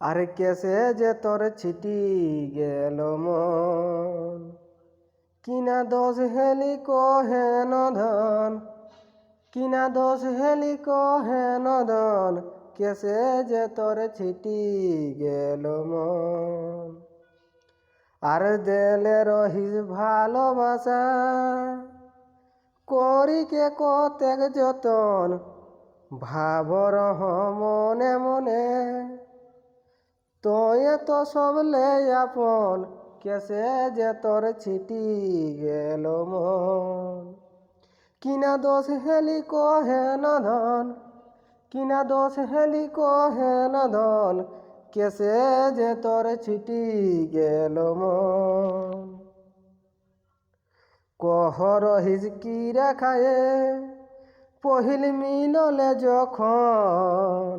আরে কেসে যে তোর ছিটি গেল মন? কিনা দোষ হেলি হেন ধন? কিনা দোষ হেলি হেন ধন? কেসে যে তোর ছিটি গেল মন? আর দেলে রহিস ভালোবাসা? করি কে কতেক যতন? ভাবর মনে তোয়ে তো সব লে আপন, কেসে যে তোর ছিটি গেল মন। কিনা দোষ হেলি হেন ধন, কিনা দোষ হেলি হেন ধন, কেসে যে তোর ছিটি গেল মন। কহ রহিস কি রেখায়ে, পহিল মিললে যখন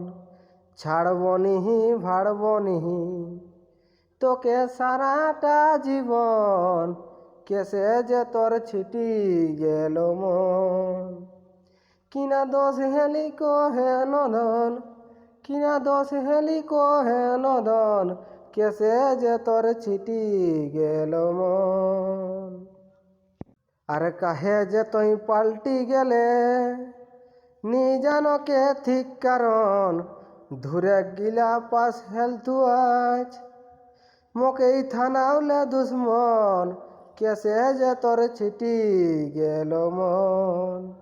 ছাড়ব নিহি ভাড়ব নিহি তোকে সারাটা জীবন কেসে যে তোর ছিটি গেল মন। কিনা দোষ হেলি হেন ধন কিনা দোষ হেলি হেন ধন কেসে যে তোর ছিটি গেল মন। আরে কাহে যে তুই পাল্টি গেলে, নি জানো কে ঠিক কারণ ধুরে গিলা পাস হেলথু আজ। মোকে থানাউলে দুশ্মন, কেসে যে তোর ছিটি গেল মন।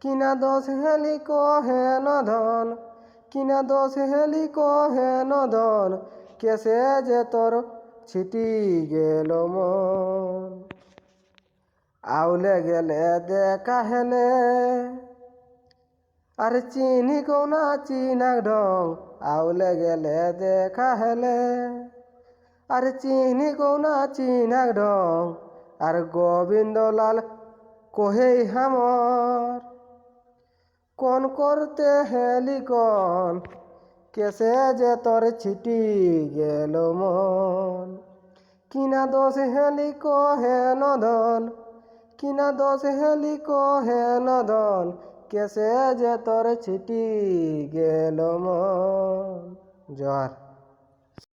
কিনা দোষ হেলি হেন ধন, কিনা দোষ হেলি হেন ধন, কেসে যে তোর ছিটি গেল মন। আউলে গেলে দেখা হেলে। আরে চিনি কোনা চিনাক ঢং আউলে গেলে দেখা হেলে। আরে চিনি কোনা চিনাক ঢং, আর গোবিন্দলাল কহে হামর। কোন করতে হেলি কোন, কেসে যে তোর ছিটি গেল মন। কিনা দোষ হেলি হেন ধন কিনা দোষ হেলি হেন ধন কেসে যে তোর ছিটি গেল মন। জোহার